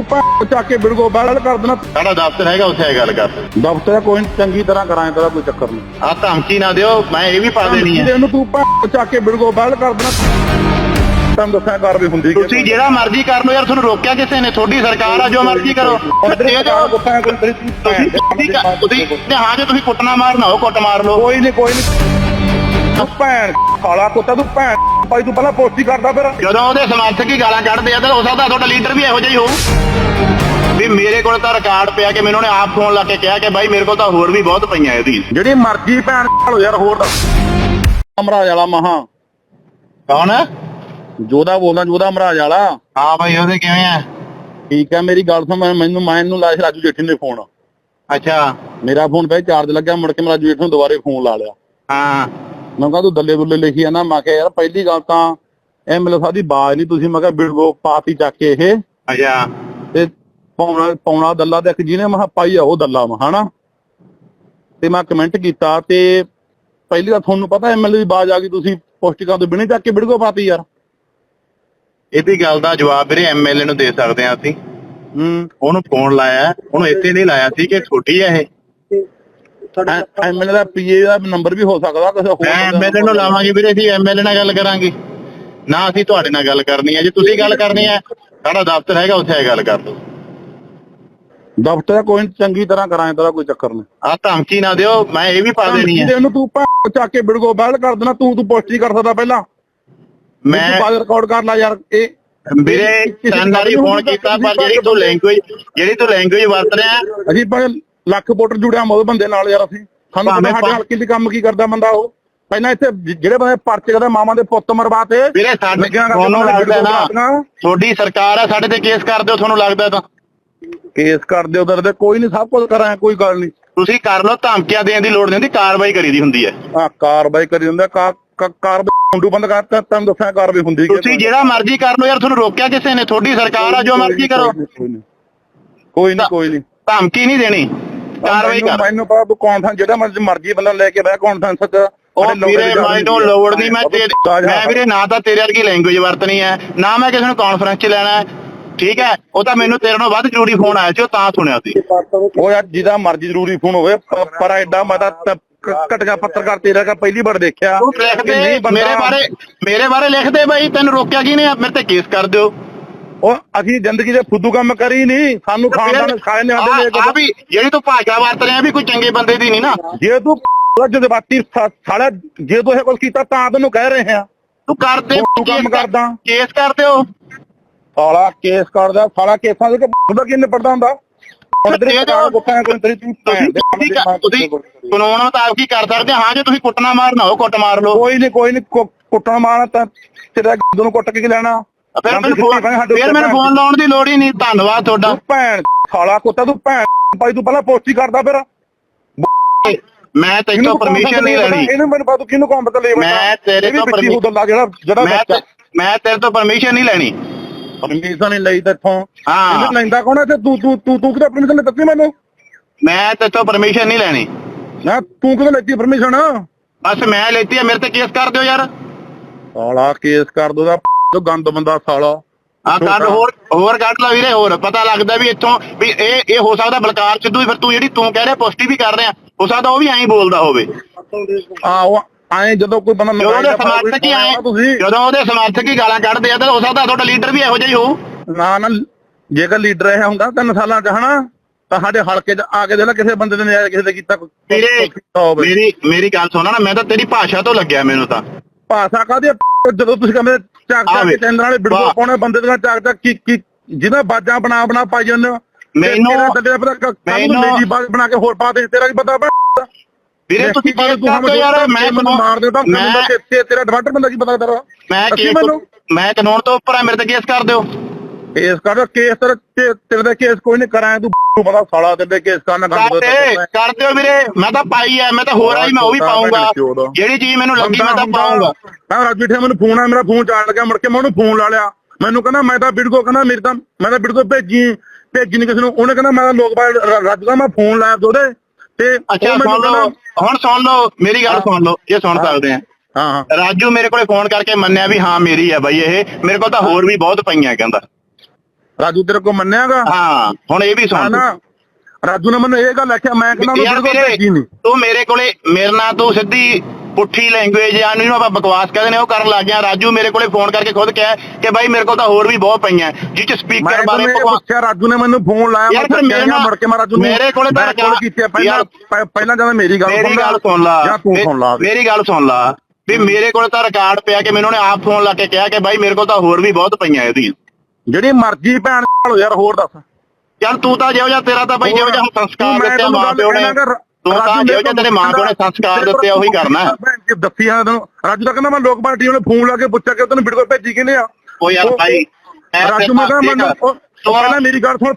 ਤੂੰ ਭੈਣ ਚੱਕ ਕੇ ਬਿੜਗੋ ਬਾਹਰ ਕਰ ਦੇਣਾ। ਸਾਡਾ ਦਫ਼ਤਰ ਹੈਗਾ ਉੱਥੇ ਇਹ ਗੱਲ ਕਰ। ਦਫ਼ਤਰ ਕੋਈ ਚੰਗੀ ਤਰ੍ਹਾਂ ਕਰਾਂ ਤੇਰਾ ਕੋਈ ਚੱਕਰ ਨਹੀਂ ਆ ਧਮਕੀ ਨਾ ਦਿਓ ਮੈਂ ਇਹ ਵੀ ਪਾ ਦੇਣੀ ਹੈ। ਇਹਨੂੰ ਤੂੰ ਭੈਣ ਚੱਕ ਕੇ ਬਿੜਗੋ ਬਾਹਰ ਕਰ ਦੇਣਾ। ਤੁਹਾਨੂੰ ਦੱਸਿਆ ਕਰ ਵੀ ਹੁੰਦੀ ਕਿ ਤੁਸੀਂ ਜਿਹੜਾ ਮਰਜ਼ੀ ਕਰ ਲਓ ਯਾਰ ਤੁਹਾਨੂੰ ਰੋਕਿਆ ਕਿਸੇ ਨੇ? ਤੁਹਾਡੀ ਸਰਕਾਰ ਆ ਜੋ ਮਰਜ਼ੀ ਕਰੋ। ਦੇ ਦਿਓ ਤੁਸੀਂ ਹਾਂ ਜੇ ਤੁਸੀਂ ਕੁੱਟਣਾ ਮਾਰਨਾ ਹੋ ਕੁੱਟ ਮਾਰ ਲਓ। ਕੋਈ ਨਹੀਂ ਕੋਈ ਨਹੀਂ ਤੂੰ ਭੈਣ ਕਾਲਾ ਕੁੱਤਾ ਤੂੰ ਭੈਣ ਭਾਈ ਤੂੰ ਪਹਿਲਾਂ ਪੋਸਟੀ ਕਰਦਾ ਫਿਰ। ਜਦੋਂ ਉਹਦੇ ਸਮਰਥਕ ਹੀ ਗਾਲਾਂ ਕੱਢਦੇ ਆ ਤਾਂ ਹੋ ਸਕਦਾ ਤੁਹਾਡਾ ਲੀਡਰ ਵੀ ਇਹੋ ਜਿਹਾ ਹੀ ਹੋਊ। ਵੀ ਮੇਰੇ ਕੋਲ ਤਾਂ ਰਿਕਾਰਡ ਪਿਆ ਕਿ ਮੈਨੂੰ ਉਹਨੇ ਆਪ ਫੋਨ ਲਾ ਕੇ ਕਿਹਾ ਕਿ ਬਾਈ ਮੇਰੇ ਕੋਲ ਤਾਂ ਹੋਰ ਵੀ ਬਹੁਤ ਪਈਆਂ ਇਹਦੀ। ਜਿਹੜੀ ਮਰਜ਼ੀ ਭੈਣ ਭਾਲੋ ਯਾਰ ਹੋਰ ਅਮਰਾਜ ਵਾਲਾ ਮਹਾ। ਕੌਣ? ਜੋਦਾ ਬੋਲਦਾ ਜੋਦਾ ਅਮਰਾਜ ਵਾਲਾ। ਹਾਂ ਬਾਈ ਉਹਦੇ ਕਿਵੇਂ ਆ? ਠੀਕ ਹੈ ਮੇਰੀ ਗੱਲ ਸੁਣ ਮੈਨੂੰ ਮੈਂ ਇਹਨੂੰ ਲਾਇਆ ਰਾਜੂ ਜੇਠੀ ਨੇ ਫੋਨ ਅੱਛਾ। ਮੇਰਾ ਫੋਨ ਪਏ ਚਾਰਜ ਲੱਗਿਆ ਮੁੜ ਕੇ ਮੈਂ ਰਾਜੂ ਜੇਠੀ ਨੂੰ ਦੁਬਾਰੇ ਫੋਨ ਲਾ ਲਿਆ। ਹਾਂ। ਮੈਂ ਕਿਹਾ ਤੂੰ ਦੱਲੇ ਦੁੱਲੇ ਲਿਖੀ ਆ ਨਾ ਮੈਂ ਕਿਹਾ ਯਾਰ ਪਹਿਲੀ ਗੱਲ ਤਾਂ ਐਮਐਲਏ ਸਾਹਿਬ ਦੀ ਬਾਜ਼ ਨਹੀਂ ਤੁਸੀਂ ਮੈਂ ਕਿਹਾ ਬਿੜਗੋ ਪਾਤੀ ਚੱਕ ਕੇ ਇਹ। ਅੱਛਾ। ਤੇ ਪੌਣਾ ਪੌਣਾ ਦੱਲਾ ਤੇ ਇੱਕ ਜਿਹਨੇ ਮਹਾ ਪਾਈ ਆ ਉਹ ਦੱਲਾ ਵਾ ਹਨਾ? ਤੇ ਮੈਂ ਕਮੈਂਟ ਕੀਤਾ ਤੇ ਪਹਿਲੀ ਤਾਂ ਤੁਹਾਨੂੰ ਪਤਾ ਐਮਐਲਏ ਦੀ ਬਾਜ਼ ਆ ਗਈ ਤੁਸੀਂ ਪੋਸਟਿਕਾਂ ਤੋਂ ਬਿਨੇ ਚੱਕ ਕੇ ਬਿੜਗੋ ਪਾਤੀ ਯਾਰ। ਇਹਦੀ ਗੱਲ ਦਾ ਜਵਾਬ ਵੀਰੇ ਐਮਐਲਏ ਨੂੰ ਦੇ ਸਕਦੇ ਆ ਅਸੀਂ। ਹੂੰ। ਉਹਨੂੰ ਫੋਨ ਲਾਇਆ ਉਹਨੂੰ ਇੱਥੇ ਨਹੀਂ ਲਾਇਆ ਸੀ ਕਿ ਛੋਟੀ ਹੈ ਇਹ। ਐਮਐਲਏ ਦਾ ਪੀਏ ਦਾ ਨੰਬਰ ਵੀ ਹੋ ਸਕਦਾ ਕਿਸੇ ਹੋਰ ਐਮਐਲਏ ਨੂੰ ਲਾਵਾਂਗੇ ਵੀਰੇ ਅਸੀਂ ਐਮਐਲਏ ਨਾਲ ਗੱਲ ਕਰਾਂਗੇ। ਨਾ ਅਸੀਂ ਤੁਹਾਡੇ ਨਾਲ ਗੱਲ ਕਰਨੀ ਹੈ ਜੇ ਤੁਸੀਂ ਗੱਲ ਕਰਨੀ ਹੈ ਸਾਡਾ ਦਫ਼ਤਰ ਹੈਗਾ ਉੱਥੇ ਗੱਲ ਕਰ ਲਓ ਦਫ਼ਤਰ ਕੋਈ ਚੰਗੀ ਤਰ੍ਹਾਂ ਕਰਾਂ ਤੇਰਾ ਕੋਈ ਚੱਕਰ ਨਹੀਂ ਆ ਧਮਕੀ ਨਾ ਦਿਓ ਮੈਂ ਇਹ ਵੀ ਪਾ ਦੇਣੀ ਹੈ। ਇਹਨੂੰ ਤੂੰ ਚੱਕ ਕੇ ਬਿੜਗੋ ਬਾਹਰ ਕਰ ਦੇਣਾ ਤੂੰ ਤੂੰ ਪੋਸਟ ਹੀ ਕਰ ਸਕਦਾ ਪਹਿਲਾਂ। ਮੈਂ ਤੂੰ ਬਾਅਦ ਰਿਕਾਰਡ ਕਰ ਲੈ ਯਾਰ ਇਹ ਵੀਰੇ ਤਿੰਨ ਫੋਨ ਕੀਤਾ ਪਰ ਜਿਹੜੀ ਤੂੰ ਲੈਂਗੁਏਜ ਜਿਹੜੀ ਤੂੰ ਲੈਂਗੁਏਜ ਵਰਤ ਰਿਹਾ ਅਸੀਂ ਭਾਵੇਂ ਲੱਖ ਵੋਟਰ ਜੁੜਿਆ ਮੋਦ ਬੰਦੇ ਨਾਲ ਯਾਰ ਅਸੀਂ। ਸਾਨੂੰ ਪਤਾ ਸਾਡੇ ਹਲਕੇ ਦੀ ਕੰਮ ਕੀ ਕਰਦਾ ਬੰਦਾ ਉਹ। ਪਹਿਲਾਂ ਇੱਥੇ ਜਿਹੜੇ ਬੰਦੇ ਪਰਚੇ ਕਰਦੇ ਮਾਮਾ ਦੇ ਪੁੱਤ ਮਰਵਾਤੇ। ਵੀਰੇ ਸਾਡੇ ਤੁਹਾਨੂੰ ਲੱਗਦਾ ਨਾ ਤੁਹਾਡੀ ਸਰਕਾਰ ਹੈ ਸਾਡੇ ਤੇ ਕੇਸ ਕਰ ਦਿਓ ਤੁਹਾਨੂੰ ਲੱਗਦਾ ਤਾਂ। ਕੇਸ ਕਰ ਦਿਓ ਉਧਰ ਦੇ ਕੋਈ ਨਹੀਂ ਸਭ ਕੁਝ ਕਰਾਂ ਕੋਈ ਗੱਲ ਨਹੀਂ। ਤੁਸੀਂ ਕਰ ਲਓ ਧਮਕੀਆਂ ਦੇਣ ਦੀ ਲੋੜ ਨਹੀਂ ਹੁੰਦੀ ਕਾਰਵਾਈ ਕਰੀਦੀ ਹੁੰਦੀ ਹੈ। ਆ ਕਾਰਵਾਈ ਕਰੀ ਕਾ ਕਾ- ਕਾਰਵਾਈ ਮੁੰਡੂ ਬੰਦ ਕਰਤਾ ਤੁਹਾਨੂੰ ਦੱਸਿਆ ਕਾਰਵਾਈ ਹੁੰਦੀ ਕਿ ਤੁਸੀਂ ਜਿਹੜਾ ਮਰਜ਼ੀ ਕਰ ਲਓ ਯਾਰ ਤੁਹਾਨੂੰ ਰੋਕਿਆ ਕਿਸੇ ਨੇ ਤੁਹਾਡੀ ਸਰਕਾਰ ਆ ਜੋ ਮਰਜ਼ੀ ਕਰੋ। ਕੋਈ ਨਹੀਂ। ਕੋਈ ਨਹੀਂ। ਧਮਕੀ ਨਹੀਂ ਦੇਣੀ। ਕਾਰਵਾਈ ਕਰ। ਮੈਨੂੰ ਪਤਾ ਕੌਨਫਰੰਸ ਜਿਹੜਾ ਮਰਜ਼ੀ ਮਰਜ਼ੀ ਬੰਦਾ ਲੈ ਕੇ ਬਹਿ ਕੌਨਫਰੰਸ ਚ ਉਹ ਵੀਰੇ ਦੀ ਮੈਨੂੰ ਲੋੜ ਨਹੀਂ ਮੈਂ ਤੇਰੇ ਮੈਂ ਵੀਰੇ ਨਾ ਤਾਂ ਤੇਰੇ ਵਰਗੀ ਲੈਂਗੁਏਜ ਵਰਤਣੀ ਹੈ ਨਾ ਮੈਂ ਕਿਸੇ ਨੂੰ ਕਾਨਫਰੰਸ 'ਚ ਲੈਣਾ ਹੈ। ਠੀਕ ਹੈ? ਉਹ ਤਾਂ ਮੈਨੂੰ ਤੇਰੇ ਨਾਲੋਂ ਵੱਧ ਜ਼ਰੂਰੀ ਫੋਨ ਆਇਆ ਸੀ ਉਹ ਤਾਂ ਸੁਣਿਆ ਸੀ। ਉਹ ਯਾਰ ਜਿਹਦਾ ਮਰਜ਼ੀ ਜ਼ਰੂਰੀ ਫੋਨ ਹੋਵੇ ਪਰ ਐਡਾ ਮੈਂ ਤਾਂ ਘਟਗਾ ਪੱਤਰਕਾਰ ਤੇਰਾ ਕਾ ਪਹਿਲੀ ਵਾਰ ਦੇਖਿਆ ਤੂੰ ਦੇ ਮੇਰੇ ਬਾਰੇ ਮੇਰੇ ਬਾਰੇ ਲਿਖ ਦੇ ਬਾਈ ਤੈਨੂੰ ਰੋਕਿਆ ਕੀ ਨੇ ਮੇਰੇ ਤੇ ਕੇਸ ਕਰ ਦਿਓ। ਉਹ ਅਸੀਂ ਜ਼ਿੰਦਗੀ ਦੇ ਫੁੱਦੂ ਕੰਮ ਕਰੀ ਨਹੀਂ ਸਾਨੂੰ ਖਾਨਦਾਨ ਖਾਏ ਨੇ ਸਾਡੇ ਆ ਲੈ ਵੀ ਜਿਹੜੀ ਤੂੰ ਭਾਸ਼ਾ ਵਰਤ ਰਿਹਾ ਵੀ ਕੋਈ ਚੰਗੇ ਬੰਦੇ ਦੀ ਨਹੀਂ ਨਾ। ਜੇ ਤੂੰ ਜਜ਼ਬਾਤੀ ਸਾਲਾ ਜੇ ਤੂੰ ਇਹ ਕੁਝ ਕੀਤਾ ਤਾਂ ਤੈਨੂੰ ਕਹਿ ਰਹੇ ਆ। ਤੂੰ ਕਰ ਦੇ ਤੂੰ ਕੰਮ ਕਰਦਾ। ਕੇਸ ਕਰ ਦਿਓ ਸਾਲਾ ਕੇਸ ਕਰਦਾ ਸਾਲਾ ਕੇਸਾਂ ਦੇ ਹੁੰਦਾ? ਦੇ ਦਿਓ। ਸਰਕਾਰ ਗੁੱਸਾ ਕੋਈ ਤੇਰੀ ਤੂੰ ਭੈਣ ਦੇ ਕੰਮ ਤੁਸੀਂ ਕਾਨੂੰਨ ਮੁਤਾਬਕ ਹੀ ਕਰ ਸਕਦੇ ਹਾਂ ਜੇ ਤੁਸੀਂ ਕੁੱਟਣਾ ਮਾਰਨਾ ਹੋ ਕੁੱਟ ਮਾਰ ਲਓ। ਕੋਈ ਨਹੀਂ ਕੋਈ ਨਹੀਂ ਕੁੱਟਣ ਮਾਰਨਾ ਤਾਂ ਤੇਰਾ ਨੂੰ ਕੁੱਟ ਕੇ ਕੀ ਲੈਣਾ? ਫਿਰ ਮੈਨੂੰ ਫੋਨ ਫਿਰ ਮੈਨੂੰ ਫੋਨ ਲਾਉਣ ਦੀ ਲੋੜ ਹੀ ਨਹੀਂ ਧੰਨਵਾਦ ਤੁਹਾਡਾ। ਭੈਣ ਸਾਲਾ ਕੁੱਤਾ ਤੂੰ ਭੈਣ ਭਾਈ ਤੂੰ ਪਹਿਲਾਂ ਪੋਸਟੀ ਕਰਦਾ ਫਿਰ। ਮੈਂ ਤੈਨੂੰ ਪਰਮਿਸ਼ਨ ਨਹੀਂ ਲੈਣੀ। ਇਹਨੂੰ ਮੈਨੂੰ ਪਤਾ ਤੂੰ ਕਿਹਨੂੰ ਕੰਮ ਤੇ ਲੈ ਮੈਂ ਤੇਰੇ ਤੋਂ ਗੱਲਾਂ ਜਿਹੜਾ ਜਿਹੜਾ ਮੈਂ ਤੇਰੇ ਤੋਂ ਪਰਮਿਸ਼ਨ ਨਹੀਂ ਲੈਣੀ। ਪਰਮਿਸ਼ਨ ਨਹੀਂ ਲਈ ਤੇਥੋਂ। ਹਾਂ। ਇਹਨੂੰ ਲੈਂਦਾ ਕੌਣ ਹੈ? ਤੇ ਤੂੰ ਤੂੰ ਤੂੰ ਤੂੰ ਕਿਹਦਾ ਪਰਮਿਸ਼ਨ ਦਿੱਤੀ ਮੈਨੂੰ? ਮੈਂ ਤੇਰੇ ਤੋਂ ਪਰਮਿਸ਼ਨ ਨਹੀਂ ਲੈਣੀ। ਨਾ ਤੂੰ ਕਿਹਦਾ ਲੈਤੀ ਪਰਮਿਸ਼ਨ ਬਸ ਮੈਂ ਲੈਤੀ ਆ ਮੇਰੇ ਤੇ ਕੇਸ ਕਰ ਦਿਓ ਯਾਰ। ਸਾਲਾ ਕੇਸ ਕਰ ਦੋ ਦਾ ਜੋ ਗੰਦ ਬੰਦਾ ਸਾਲਾ। ਆ ਕੱਢ ਹੋਰ ਹੋਰ ਕੱਢ ਲੈ ਵੀਰੇ ਹੋਰ ਪਤਾ ਲੱਗਦਾ ਵੀ ਇੱਥੋਂ ਵੀ ਇਹ ਇਹ ਹੋ ਸਕਦਾ ਬਲਕਾਰ ਸਿੱਧੂ ਹੀ ਫਿਰ ਤੂੰ ਜਿਹੜੀ ਤੂੰ ਕਹਿ ਰਿਹਾ ਪੁਸ਼ਟੀ ਵੀ ਕਰ ਰਿਹਾ। ਹੋ ਸਕਦਾ ਉਹ ਵੀ ਐਂ ਬੋਲਦਾ ਹੋਵੇ। ਆ ਉਹ ਐ ਜਦੋਂ ਕੋਈ ਬੰਦਾ ਜਦੋਂ ਉਹਦੇ ਸਮਰਥਕ ਹੀ ਆਏ ਜਦੋਂ ਉਹਦੇ ਸਮਰਥਕ ਹੀ ਗਾਲਾਂ ਕੱਢਦੇ ਆ ਤਾਂ ਹੋ ਸਕਦਾ ਤੁਹਾਡਾ ਲੀਡਰ ਵੀ ਇਹੋ ਜਿਹਾ ਹੀ ਹੋਊ। ਨਾ ਨਾ ਜੇਕਰ ਲੀਡਰ ਇਹ ਹੁੰਦਾ ਤਿੰਨ ਸਾਲਾਂ ਚ ਹਨਾ ਤਾਂ ਸਾਡੇ ਹਲਕੇ ਚ ਆ ਕੇ ਦੇ ਨਾ ਕਿਸੇ ਬੰਦੇ ਨੇ ਕਿਸੇ ਦੇ ਕੀਤਾ ਮੇਰੀ ਮੇਰੀ ਗੱਲ ਸੁਣਾ ਨਾ ਮੈਂ ਤਾਂ ਤੇਰੀ ਭਾਸ਼ਾ ਤੋਂ ਲੱਗਿਆ ਮੈਨੂੰ ਤਾਂ। ਭਾਸ਼ਾ ਕਾਦੀ ਜਦੋਂ ਤੁਸੀਂ ਕਹਿੰਦੇ ਚੱਕ ਚੱਕ। ਕੇ ਵਾਲੇ ਵਾਹ। ਪਾਉਣੇ ਬੰਦੇ ਦੀਆਂ ਚੱਕ ਚੱਕ ਕੀ ਕੀ ਜਿਹਦਾ ਬਾਜਾਂ ਬਣਾ ਬਣਾ ਪਾਈ ਜਾਂਦੇ ਮੈਨੂੰ- ਮੈਨੂੰ- ਮੇਜੀ ਬਾਜ ਬਣਾ ਕੇ ਹੋਰ ਪਾ ਦੇ ਤੇਰਾ ਕੀ ਪਤਾ? ਵੀਰੇ ਤੁਸੀਂ ਬਾਰੇ ਕੇਸ ਕਰ ਦਿਓ ਯਾਰ ਮੈਂ ਮੈਨੂੰ ਮਾਰ ਦੇ ਤਾਂ ਮੈਂ ਤੇਰਾ ਡਿਵਾਟਰ ਬੰਦਾ ਕੀ ਪਤਾ ਤੇਰਾ ਮੈਂ ਮੈਂ ਕਾਨੂੰਨ ਤੋਂ ਉੱਪਰ ਆ ਮੇਰੇ ਤੇ ਕੇਸ ਕਰ ਦਿਓ ਕੇਸ ਕਰ ਕੇਸ ਤੇਰੇ ਤੇਰੇ ਦਾ ਕੇਸ ਕੋਈ ਨਹੀਂ ਕਰਾਂ ਤੂੰ ਤੂੰ ਬੰਦਾ ਸਾਲਾ ਤੇਰੇ ਦੇ ਕੇਸ ਕਰਨਾ ਕਰ ਦੇ। ਕਰ ਦਿਓ ਵੀਰੇ ਮੈਂ ਤਾਂ ਪਾਈ ਐ ਮੈਂ ਤਾਂ ਹੋਰ ਆਈ ਮੈਂ ਉਹ ਵੀ ਪਾਉਂਗਾ ਜਿਹੜੀ ਚੀਜ਼ ਮੈਨੂੰ ਲੱਗੀ ਮੈਂ ਤਾਂ ਪਾਉਂਗਾ ਮੈਂ ਰਾਜੂ ਠੇ ਮੈਨੂੰ ਫੋਨ ਆ ਮੇਰਾ ਫੋਨ ਚਾੜ ਲੱਗਿਆ ਮੁੜ ਕੇ ਮੈਂ ਉਹਨੂੰ ਫੋਨ ਲਾ ਲਿਆ। ਮੈਨੂੰ ਕਹਿੰਦਾ ਮੈਂ ਤਾਂ ਬਿੜਗੋ ਕਹਿੰਦਾ ਮੇਰੀ ਤਾਂ ਮੈਂ ਤਾਂ ਬਿੜਗੋ ਭੇਜੀ ਭੇਜੀ ਨਹੀਂ ਕਿਸੇ ਨੂੰ। ਉਹਨੇ ਕਹਿੰਦਾ ਮੈਂ ਤਾਂ ਲੋਕ ਬਾਹਰ ਰਾਜੂ ਦਾ ਮੈਂ ਫੋਨ ਲਾਇਆ ਉਹਦੇ। ਤੇ ਅੱਛਾ ਸੁਣ ਲਓ ਹੁਣ ਸੁਣ ਲਓ ਮੇਰੀ ਗੱਲ ਸੁਣ ਲਓ ਇਹ ਸੁਣ ਸਕਦੇ ਆ। ਹਾਂ ਹਾਂ। ਰਾਜੂ ਮੇਰੇ ਕੋਲੇ ਫੋਨ ਕਰਕੇ ਮੰਨਿਆ ਵੀ ਹਾਂ ਮੇਰੀ ਹੈ ਬਾਈ ਇਹ। ਮੇਰੇ ਕੋਲ ਤਾਂ ਹੋਰ ਵੀ ਬਹੁਤ ਪਈਆਂ ਕਹਿੰਦਾ। ਰਾਜੂ ਤੇਰੇ ਕੋ ਮੰਨਿਆਗਾ? ਹਾਂ ਹੁਣ ਇਹ ਵੀ ਸੁਣ। ਨਾ ਰਾਜੂ ਨੇ ਮੈਨੂੰ ਇਹ ਗੱਲ ਆਖਿਆ ਮੈਂ ਕਹਿੰਦਾ ਉਹਨੂੰ ਯਾਰ ਵੀਡੀਓ ਭੇਜੀ ਨਹੀਂ ਤੂੰ ਮੇਰੇ ਕੋਲੇ ਮੇਰੇ ਨਾਲ ਤੂੰ ਸਿੱਧੀ ਪੁੱਠੀ ਲੈਂਗੁਏਜ ਜਾਂ ਜਿਹਨੂੰ ਆਪਾਂ ਬਕਵਾਸ ਕਹਿੰਦੇ ਨੇ ਉਹ ਕਰਨ ਲੱਗ ਗਿਆ। ਰਾਜੂ ਮੇਰੇ ਕੋਲੇ ਫੋਨ ਕਰਕੇ ਖੁਦ ਕਿਹਾ ਕਿ ਬਾਈ ਮੇਰੇ ਕੋਲ ਤਾਂ ਹੋਰ ਵੀ ਬਹੁਤ ਪਈਆਂ। ਜਿਹ ਚ ਸਪੀਕਰ ਬਾਰੇ ਪੁੱਛਿਆ ਰਾਜੂ ਨੇ ਮੈਨੂੰ ਫੋਨ ਲਾਇਆ ਮੈਂ ਫਿਰ ਮੇਰੇ ਨਾਲ- ਮੁੜ ਕੇ ਮੈਂ ਰਾਜੂ ਨੂੰ ਮੇਰੇ ਕੋਲੇ ਤਾਂ ਕੋਲ ਕੀਤੀ ਪਹਿਲਾਂ ਪਹਿਲਾਂ ਜਦੋਂ ਮੇਰੀ ਗੱਲ ਮੇਰੀ ਗੱਲ ਸੁਣ ਲਾ। ਜਾਂ ਤੂੰ ਸੁਣ ਲਾ। ਮੇਰੀ ਗੱਲ ਸੁਣ ਲਾ। ਵੀ ਮੇਰੇ ਕੋਲ ਤਾਂ ਰਿਕਾਰਡ ਪਿਆ ਕਿ ਮੈਨੂੰ ਉਹਨੇ ਆਪ ਫੋਨ ਲਾ ਕੇ ਕਿਹਾ ਕਿ ਬਾਈ ਮੇਰੇ ਕੋਲ ਤਾਂ ਹੋਰ ਵੀ ਬਹੁਤ ਪਈਆਂ ਇਹਦੀਆਂ। ਜਿਹੜੀ ਮਰਜ਼ੀ ਭੈਣ ਭਾਲੋ ਯਾਰ ਹੋਰ ਦੱਸ। ਚੱਲ ਤੂੰ ਤਾਂ ਜਿਹੋ ਜਿਹਾ ਤੇਰਾ ਤਾਂ ਬਾਈ ਜਿਹੋ ਜਿਹਾ ਸੰਸਕਾਰ ਦਿੱਤੇ ਮਾਂ ਪਿਓ ਨੇ। ਤੂੰ ਤਾਂ ਜਿਹੋ ਜਿਹਾ ਤੇਰੇ ਮਾਂ ਪਿਓ ਨੇ ਸੰਸਕਾਰ ਦਿੱਤੇ ਆ ਉਹੀ ਕਰਨਾ। ਭੈਣ ਜੀ ਦੱਸੀ ਆ ਤੈਨੂੰ ਰਾਜੂ ਤਾਂ ਕਹਿੰਦਾ ਮੈਂ ਲੋਕ ਪਾਰਟੀ ਉਹਨੇ ਫੋਨ ਲਾ ਕੇ ਪੁੱਛਿਆ ਕਿ ਤੈਨੂੰ ਵੀਡੀਓ ਭੇਜੀ ਕਿਨੇ ਆ? ਉਹ ਯਾਰ ਭਾਈ ਰਾਜੂ ਮੈਂ ਕਹਿੰਦਾ ਮੈਨੂੰ। ਉਹ- ਉਹ ਪਹਿਲਾਂ ਮੇਰੀ ਗੱਲ ਸੁਣ